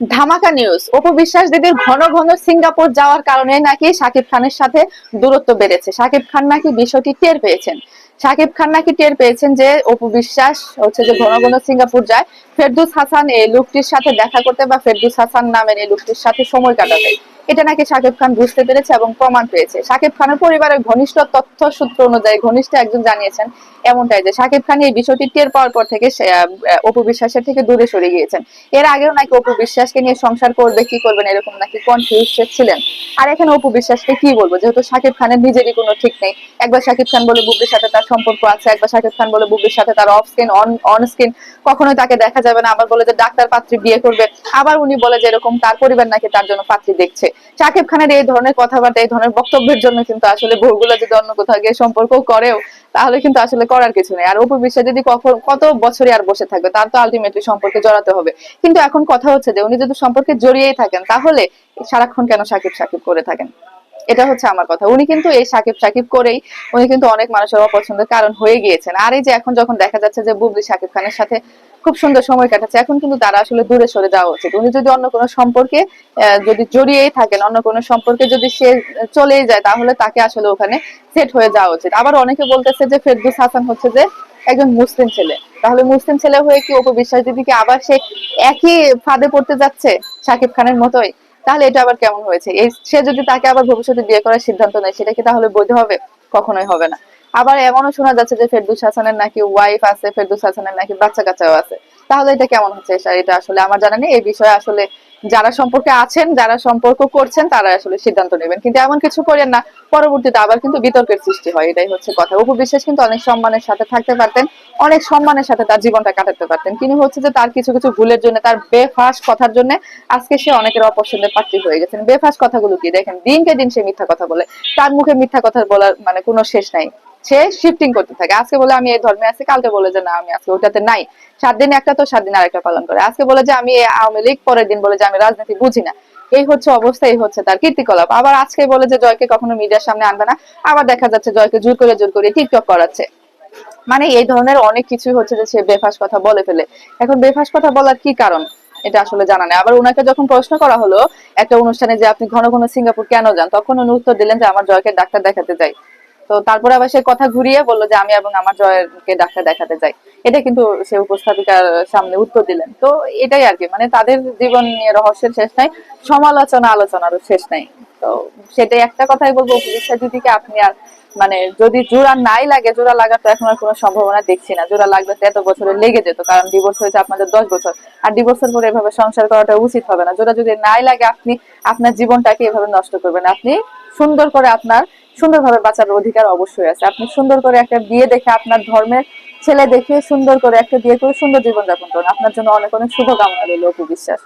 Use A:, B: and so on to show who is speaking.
A: ধামাকা নিউজ অপু বিশ্বাস দিদির ঘন ঘন সিঙ্গাপুর যাওয়ার কারণে নাকি সাকিব খানের সাথে দূরত্ব বেড়েছে। সাকিব খান নাকি বিষয়টি টের পেয়েছেন। সাকিব খান নাকি টের পেয়েছেন যে অপু বিশ্বাস হচ্ছে যে ঘন ঘন সিঙ্গাপুর যায়। ফেরদুস হাসান এই লোকটির সাথে দেখা করতে বা ফেরদুস হাসান নামের এই লোকটির সাথে সময় কাটাতে। এটা নাকি সাকিব খান বুঝতে পেরেছে এবং প্রমাণ পেয়েছে। সাকিব খানের পরিবারের ঘনিষ্ঠ তথ্য সূত্র অনুযায়ী ঘনিষ্ঠ একজন জানিয়েছেন এমনটাই যে সাকিব খান এই বিষয়টি টের পাওয়ার পর থেকে অপু বিশ্বাসের থেকে দূরে সরে গিয়েছেন। এর আগেও নাকি অপু বিশ্বাসকে নিয়ে সংসার করবে, কি করবেন, এরকম নাকি কনফিউজ ছিলেন। আর এখানে অপু বিশ্বাসকে কি বলব? যেহেতু সাকিব খানের নিজেরই কোনো ঠিক নেই। একবার সাকিব খান বলে বুবলির সাথে তার সম্পর্ক আছে, একবার সাকিব খান বলে বুবলির সাথে তার off screen on on screen কখনোই তাকে দেখা যাবে না। আবার বলে যে ডাক্তার পাত্রী বিয়ে করবে। আবার উনি বলে যে এরকম তার পরিবার নাকি তার জন্য পাত্রী দেখছে। সাকিব খানের এই ধরনের কথাবার্তা, এই ধরনের বক্তব্যের জন্য কিন্তু আসলে বউগুলো যদি অন্য কোথাও গিয়ে সম্পর্ক করেও, তাহলে কিন্তু আসলে করার কিছু নেই। আর অপু বিশ্বাস যদি কখন, কত বছরই আর বসে থাকবে, তার তো আলটিমেটলি সম্পর্কে জড়াতে হবে। কিন্তু এখন কথা হচ্ছে যে, উনি যদি সম্পর্কে জড়িয়েই থাকেন, তাহলে সারাক্ষণ কেন সাকিব সাকিব করে থাকেন? এটা হচ্ছে আমার কথা। উনি কিন্তু এই সাকিব সাকিব করেই উনি কিন্তু অনেক মানুষের অপছন্দের কারণ হয়ে গিয়েছেন। আর এই যে এখন যখন দেখা যাচ্ছে যে বুবলি সাকিব খানের সাথে খুব সুন্দর সময় কাটাচ্ছে, এখন কিন্তু তারা আসলে দূরে সরে যাওয়া উচিত। উনি যদি অন্য কোনো সম্পর্কে যদি জড়িয়েই থাকেন, অন্য কোনো সম্পর্কে যদি সে চলেই যায়, তাহলে তাকে আসলে ওখানে সেট হয়ে যাওয়া উচিত। আবার অনেকে বলতেছে যে ফেরদুস হাসান হচ্ছে যে একজন মুসলিম ছেলে। তাহলে মুসলিম ছেলে হয়ে কি অপু বিশ্বাস দিদিকে আবার সে একই ফাঁদে পড়তে যাচ্ছে সাকিব খানের মতোই? তাহলে এটা আবার কেমন হয়েছে? এই সে যদি তাকে আবার ভবিষ্যতে বিয়ে করার সিদ্ধান্ত নেয়, সেটা কি তাহলে বৈধ হবে? কখনোই হবে না। আবার এমনও শোনা যাচ্ছে যে ফেরদুস হাসানের নাকি ওয়াইফ আছে, ফেরদুস হাসানের নাকি বাচ্চা কাচ্চাও আছে। তাহলে এটা কেমন হচ্ছে এটা- আসলে আমার জানা নেই। এই বিষয়ে আসলে যারা সম্পর্কে আছেন, যারা সম্পর্ক করছেন, তারা আসলে সিদ্ধান্ত নেবেন। কিন্তু এমন কিছু করেন না। পরবর্তীতে আবার কিন্তু বিতর্কের সৃষ্টি হয়। এটাই হচ্ছে কথা। অপু বিশ্বাস কিন্তু অনেক সম্মানের সাথে থাকতে পারতেন, অনেক সম্মানের সাথে তার জীবনটা কাটাতে পারতেন। কিন্তু হচ্ছে যে তার কিছু কিছু ভুলের জন্য, তার বেফাস কথার জন্য আজকে সে অনেকের অপছন্দের পাত্রী হয়ে গেছেন। বেফাস কথাগুলো কি? দেখেন, দিনকে দিন সে মিথ্যা কথা বলে। তার মুখে মিথ্যা কথা বলার মানে কোনো শেষ নাই। সে শিফটিং করতে থাকে। আজকে বলে আমি এই ধর্মে আছি, কালকে বলে যে না, আমি আজকে ওটাতে নাই। সাত দিন একটা তো সাত দিন আরেকটা পালন করে। আজকে বলে যে আমি আওয়ামী লীগ, পরের দিন বলে যে আমি রাজনীতি বুঝি না। এই হচ্ছে অবস্থা, এই হচ্ছে তার কীর্তিকলাপ। আবার আজকে বলে যে জয়কে কখনো মিডিয়ার সামনে আনবে না। আবার দেখা যাচ্ছে জয়কে জোর করে জোর করে টিকটক করাচ্ছে। মানে এই ধরনের অনেক কিছুই হচ্ছে যে সে বেফাস কথা বলে ফেলে। এখন বেফাস কথা বলার কি কারণ? এটা আসলে জানা নেই। আবার ওনাকে যখন প্রশ্ন করা হলো, একটা অনুষ্ঠানে যে আপনি ঘন ঘন সিঙ্গাপুর কেন যান, তখন উনি উত্তর দিলেন যে, আমার জয়কে ডাক্তার দেখাতে যাই তো তারপরে আবার সে কথা ঘুরিয়ে বলল যে আমি এবং আমার জয়কে ডাক্তার দেখাতে যাই। এটা কিন্তু সে উপস্থাপিকার সামনে উত্তর দিলেন। তো এটাই আর কি মানে তাদের জীবন নিয়ে রহস্যের শেষ নাই, সমালোচনা আলোচনারও শেষ নাই। তো সেটাই একটা কথাই বলব চিকিৎসা দিদিকে আপনি আর মানে যদি জোড়া নাই লাগে, জোড়া লাগার তো এখন আর কোনো সম্ভাবনা দেখছি না। জোড়া লাগলে তো এত বছরে লেগে যেত, কারণ ডিভোর্স হয়েছে আপনাদের দশ বছর। আর ডিভোর্সের পরে এভাবে সংসার করাটা উচিত হবে না। জোড়া যদি নাই লাগে, আপনি আপনার জীবনটাকে এভাবে নষ্ট করবেন আপনি সুন্দর করে আপনার সুন্দরভাবে বাঁচার অধিকার অবশ্যই আছে। আপনি সুন্দর করে একটা বিয়ে দেখে আপনার ধর্মের ছেলে দেখে সুন্দর করে একটা বিয়ে করে সুন্দর জীবনযাপন করুন। আপনার জন্য অনেক অনেক শুভকামনা রইল অপু বিশ্বাস।